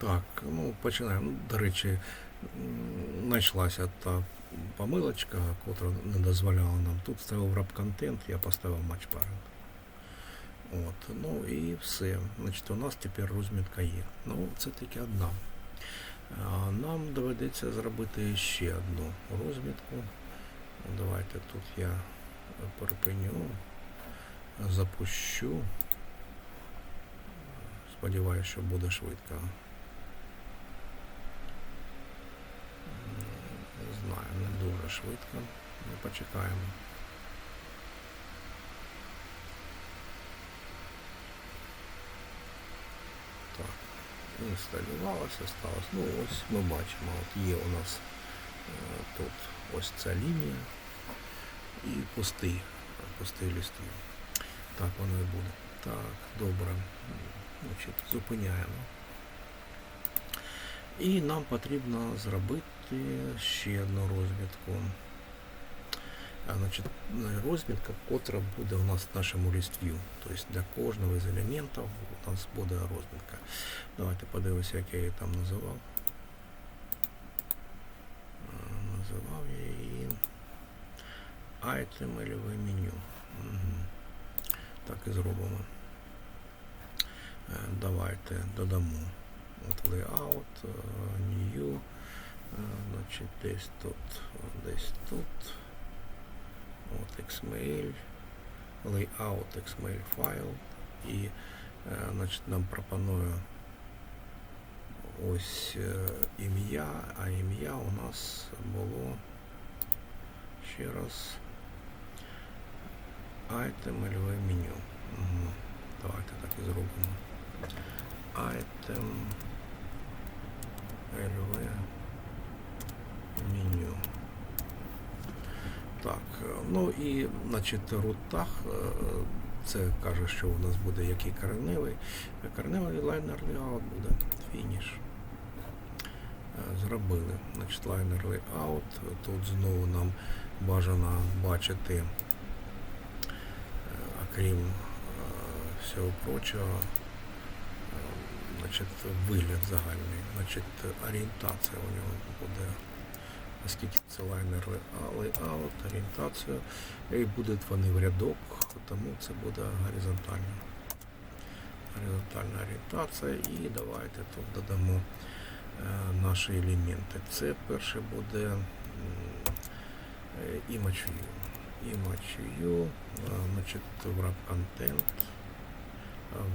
Так, ну починаємо. Ну, До речі, знайшлася та помилочка, котра не дозволяла нам. Тут ставив рап-контент, я поставив матч парент. От, ну і все. Значить, у нас тепер розмітка є. Ну, це тільки одна. Нам доведеться зробити ще одну розмітку. Давайте тут я припиню, запущу. Сподіваюся, що буде швидко. Не знаю, не дуже швидко. Ми почекаємо. Так, інсталювалося, сталося. Ну ось ми бачимо, от є у нас е, тут ось ця лінія і пустий, пустий листів. Так воно і буде. Так, добре. Значить, зупиняємо. І нам потрібно зробити ще одну розмітку. А, Значить, розмітка, котра буде у нас в нашому листві. Тобто для кожного з елементів у нас буде розмітка. Давайте подивимося, як я її там називав. Називав я її Item LV меню. Угу. Так і зробимо. Е, Давайте додамо от layout, значить десь тут, десь тут. От XML, layout XML файл і е, значить, нам пропонує ось е, ім'я, а ім'я у нас було ще раз item LV меню. Угу. Давайте так і зробимо. Item LV меню. Так, е, ну і значить рутах е, це каже, що у нас буде який кореневий. Кореневий лайнер layout буде фініш. Е, Зробили. Значить, лайнер layout. Тут знову нам бажано бачити, е, окрім е, всього прочого, е, значить, вигляд загальний, значить, орієнтація у нього буде, оскільки це лайнер layout, орієнтація, і будуть вони в рядок, тому це буде горизонтальна. Горизонтальна орієнтація і давайте тут додамо е, наші елементи. Це перше буде image view. Image view, значить, wrap content,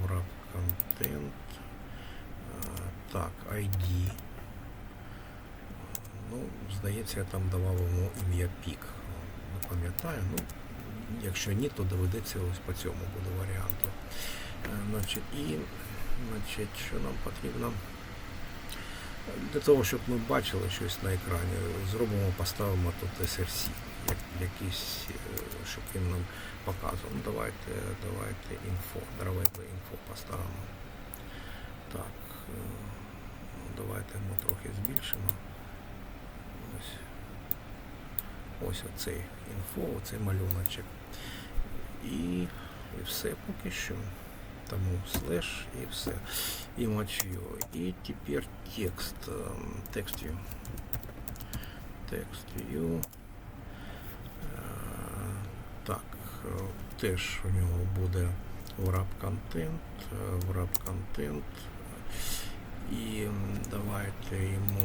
wrap content, так, ID. Ну, здається, я там давав йому ім'я пік. Не пам'ятаю. Ну, якщо ні, то доведеться ось по цьому буде варіанту. Е, Значить, і значить, що нам потрібно? Для того, щоб ми бачили щось на екрані, зробимо, поставимо тут SRC, як, якийсь, е, щоб він нам показував. Ну, давайте, давайте інфо, давайте інфо поставимо. Так, е, ну, давайте ми трохи збільшимо. Ось. Ось оцей інфо, оцей малюночок. І, і все поки що. Тому слеш і все. І мочю. І тепер текст. Текст view. Текст view. Е, Так, е, теж у нього буде wrap контент, wrap контент. І давайте йому е,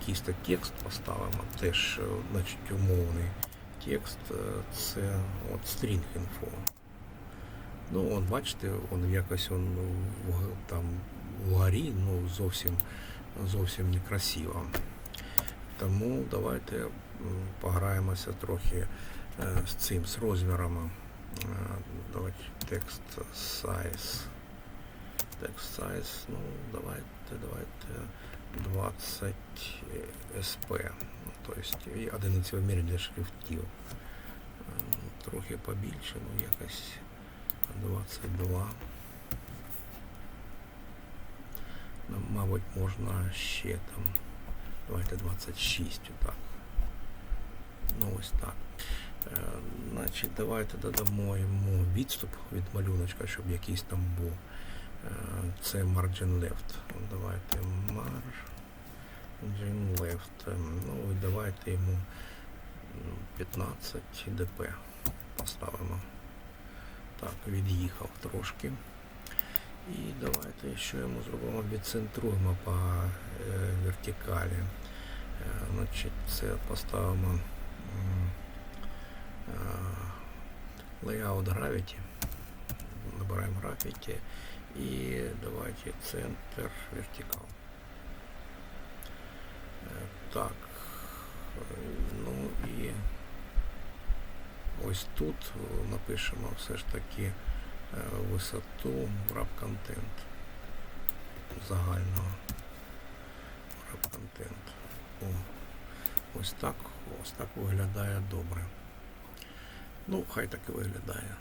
якийсь то текст поставимо, теж, е, значить, умовний текст, е, це от string info. Ну, он, бачите, он якось он там вгорі, ну, зовсім, зовсім некрасиво. Тому давайте пограємося трохи е, з цим, з розмірами. Давайте текст size. Текст size, ну, давайте, давайте 20 SP. Тобто і одиниці вимірів для шрифтів. Е, Трохи побільше, ну якось 22. Ну, Мабуть, можна ще там. Давайте 26 отак. Ну ось так. Е, значить, давайте додамо йому відступ від малюночка, щоб якийсь там був. Це margin left. Давайте margin left. Ну і давайте йому 15 dp поставимо. Так, від'їхав трошки. І давайте що йому зробимо? Відцентруємо по е, вертикалі. Е, значить, це поставимо е, layout gravity. Набираємо gravity і давайте центр вертикал. Е, Так. Ну і ось тут напишемо все ж таки е, висоту wrap контент загального wrap контент. Ось так, ось так виглядає добре. Ну, хай так і виглядає.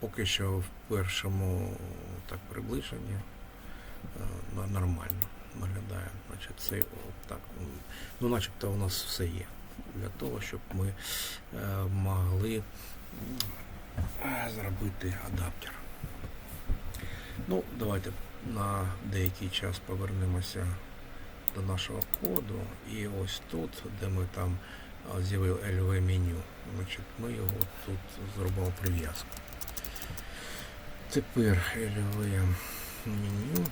Поки що в першому так приближенні нормально виглядає. Значить, це так, ну, начебто у нас все є для того, щоб ми е, могли зробити адаптер. Ну, давайте на деякий час повернемося до нашого коду. І ось тут, де ми там а, з'явили LV меню, значить, ми його тут зробимо прив'язку. Тепер LV меню.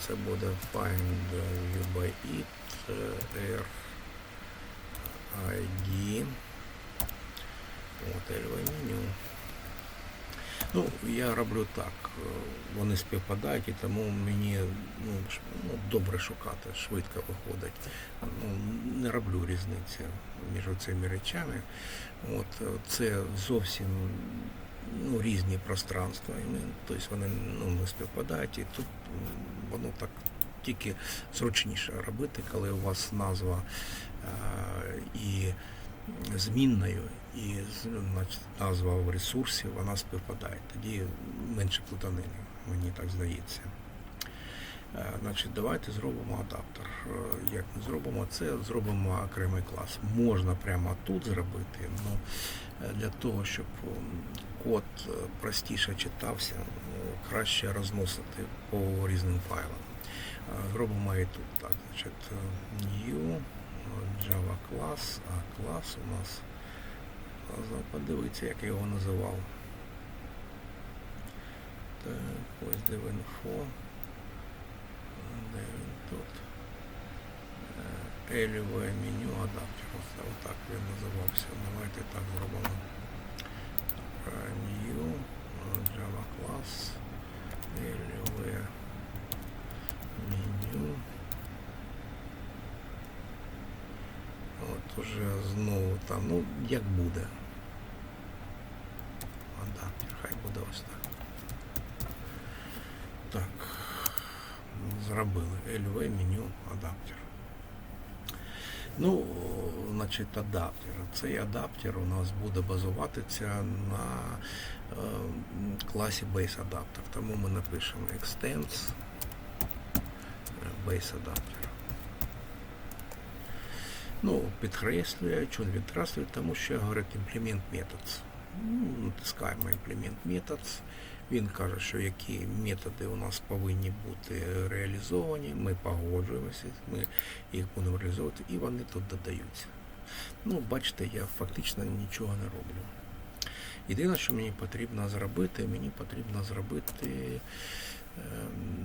Це буде find by R, ID. От LV меню. Ну, я роблю так. е, Вони співпадають і тому мені ну, ну, добре шукати, швидко виходить. Ну, не роблю різниці між цими речами. От, е, це зовсім ну, різні пространства. І ми, тобто вони ну, не співпадають, і тут воно так тільки зручніше робити, коли у вас назва е, і змінною, і назва в ресурсі вона співпадає. Тоді менше плутанини, мені так здається. Е, Значить, давайте зробимо адаптер. Е, Як ми зробимо це, зробимо окремий клас. Можна прямо тут зробити, але для того, щоб код е, простіше читався, краще розносити по різним файлам. Зробимо і тут так. Значить, new, Java клас, а клас у нас е, подивіться, як я його називав. Так, ось де. Де він тут? Е, LV меню адаптер. Ось Отак він називався. Давайте так зробимо. Е, New, Java клас, LV меню. От уже знову там, ну як буде. Адаптер, хай буде ось так. Так, зробили LV меню адаптер. Ну, значить, адаптер. Цей адаптер у нас буде базуватися на е, класі Base Adapter. Тому ми напишемо extends е, Base Adapter. Ну, підкреслює, чому відкреслює, тому що говорить implement methods. Ну, Натискаємо implement methods. Він каже, що які методи у нас повинні бути реалізовані. Ми погоджуємося, ми їх будемо реалізовувати, і вони тут додаються. Ну, бачите, я фактично нічого не роблю. Єдине, що мені потрібно зробити, мені потрібно зробити е,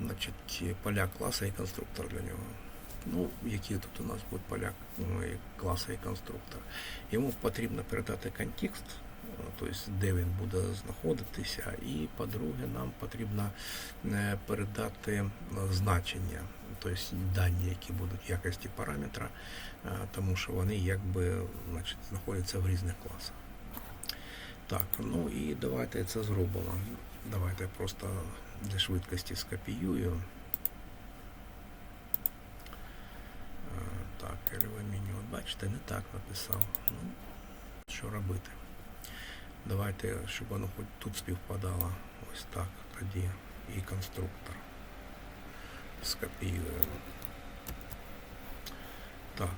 значить, поля класа і конструктор для нього. Ну, які тут у нас будуть поля ну, класа і конструктор. Йому потрібно передати контекст, тобто де він буде знаходитися, і по-друге, нам потрібно е, передати е, значення, тобто дані, які будуть в якості параметра, е, тому що вони якби значить, знаходяться в різних класах. Так, ну і давайте це зробимо. Давайте просто для швидкості скопіюю. Так, LV меню. От Бачите, не так написав. Ну, що робити? Давайте, щоб воно хоч тут співпадало. Ось так тоді. І конструктор. Скопіюємо. Так,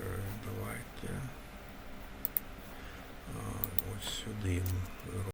е, давайте. Ось сюди.